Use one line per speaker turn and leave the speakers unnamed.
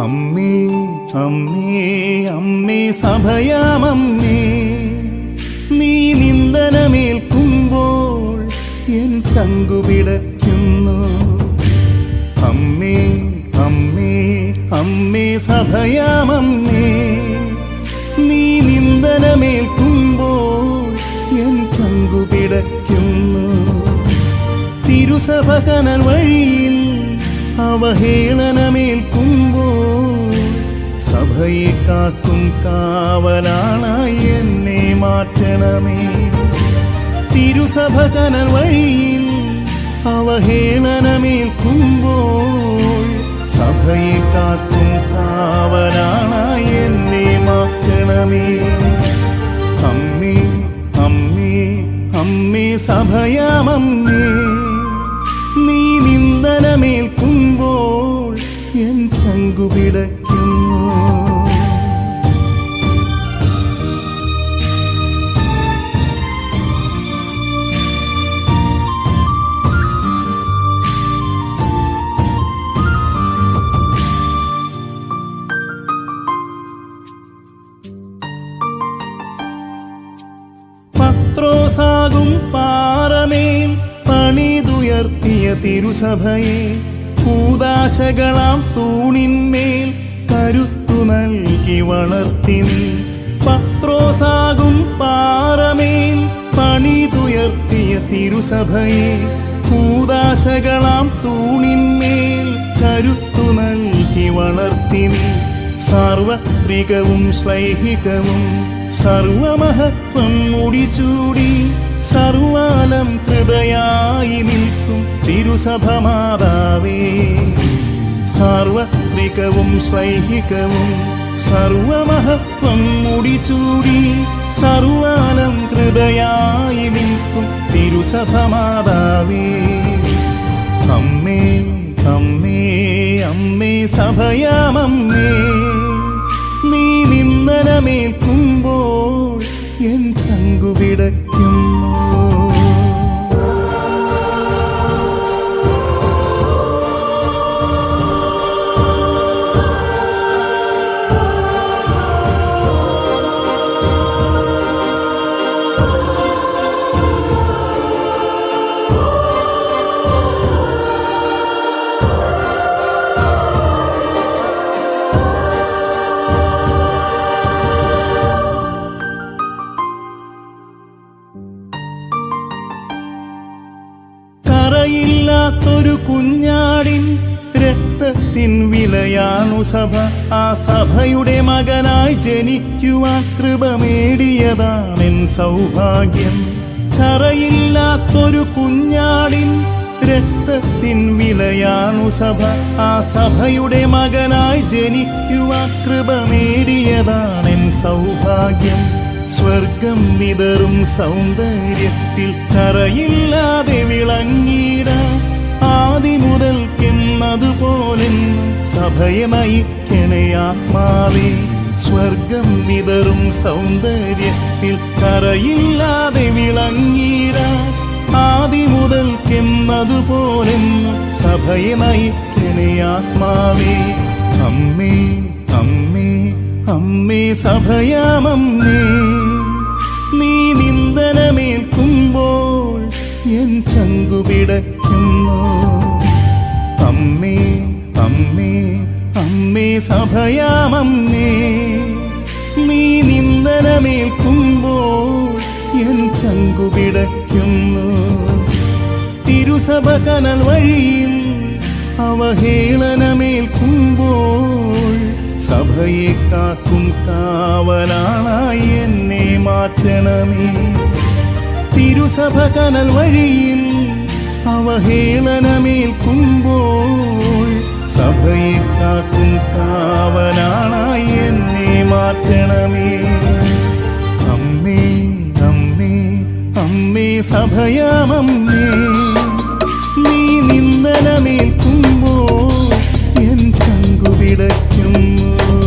അമ്മേ അമ്മേ അമ്മേ സഭയാമമ്മേ നീ നിന്ദനമേൽക്കുമ്പോൾ എൻ ചങ്കുപിടയ്ക്കുന്നു അമ്മേ അമ്മേ അമ്മേ സഭയാമമ്മേ നീ നിന്ദനമേൽക്കുമ്പോൾ എൻ ചങ്കുപിടയ്ക്കുന്നു തിരുസഭ കനൽ വഴിയിൽ അവഹേളനമേൽക്കുമ്പോൾ സഭയെ കാക്കും കാവലാണായി എന്നെ മാറ്റണമേ. തിരുസഭ കനൽ വഴിയിൽ അവഹേളനമേൽക്കുമ്പോൾ സഭയെ കാക്കും കാവലാണായി എന്നെ മാറ്റണമേ. അമ്മേ അമ്മേ അമ്മേ സഭയാമമ്മേ നീ നിന്ദനമേൽക്കുമ്പോൾ എൻ ചങ്കുപിടയ്ക്കുന്നു പണിതുയർത്തിയ തിരുസഭയെ കൂതാശകളാം തൂണിന്മേൽ കരുത്തു നൽകി വളർത്തി നീ. പത്രോസാകും പാറമേൽ പണിതുയർത്തിയ തിരുസഭയെ കൂതാശകളാം തൂണിന്മേൽ കരുത്തു നൽകി വളർത്തി നീ. സാർവത്രികവും ശ്ലൈഹികവും സർവമഹത്വം മുടിച്ചൂടി സർവാലം കൃതയായി നിൽക്കും. തിരുസഭ മാതാവേ സാർവത്രികവും സ്വൈഹികവും സർവമഹത്വം മുടിച്ചൂടി സർവാനം കൃതയായി നിൽക്കും തിരുസഭ മാതാവേ അമ്മേ അമ്മേ അമ്മേ സഭയാമമ്മേ നീ നിന്ദനമേൽക്കുമ്പോൾ കറയില്ലാത്തൊരു കുഞ്ഞാടിൻ രക്തത്തിൻ വിലയാണു സഭ. ആ സഭയുടെ മകനായി ജനിക്കുവാൻ കൃപമേടിയതാണെൻ സൗഭാഗ്യം. കറയില്ലാത്തൊരു കുഞ്ഞാടിൻ രക്തത്തിൻ വിലയാണു സഭ. ആ സഭയുടെ മകനായി ജനിക്കുവാൻ കൃപമേടിയതാണെൻ സൗഭാഗ്യം. സ്വർഗം വിതറും സൗന്ദര്യത്തിൽ കറയില്ലാതെ വിളങ്ങിട സഭയെ മാറി. സ്വർഗം വിതറും സൗന്ദര്യത്തിൽ കറയില്ലാതെ വിളങ്ങീരാ. ആദി മുതൽ മുതൽക്കെന്നതുപോലെ സഭയമായി നയിക്കണയാത്മാവേ അമ്മേ അമ്മേ അമ്മേ സഭയാമമ്മേ. നീ നിന്ദനമേൽക്കുമ്പോൾ എൻ ചങ്കുപിടയ്ക്കുന്നു. അമ്മേ സഭയാമമ്മേ നീ നിന്ദനമേൽക്കുമ്പോൾ എൻ ചങ്കുപിടയ്ക്കുന്നു തിരുസഭ കനൽ വഴിയിൽ അവഹേളനമേൽക്കുമ്പോൾ സഭയെ കാക്കും കാവലാണായി എന്നെ മാറ്റണമേ. തിരുസഭ കനൽ വഴിയിൽ അവഹേളനമേൽക്കുമ്പോൾ സഭയെ കാക്കും കാവലാളായി എന്നെ മാറ്റണമേ. അമ്മേ അമ്മേ അമ്മേ സഭയാമമ്മേ. നീ നിന്ദനമേൽ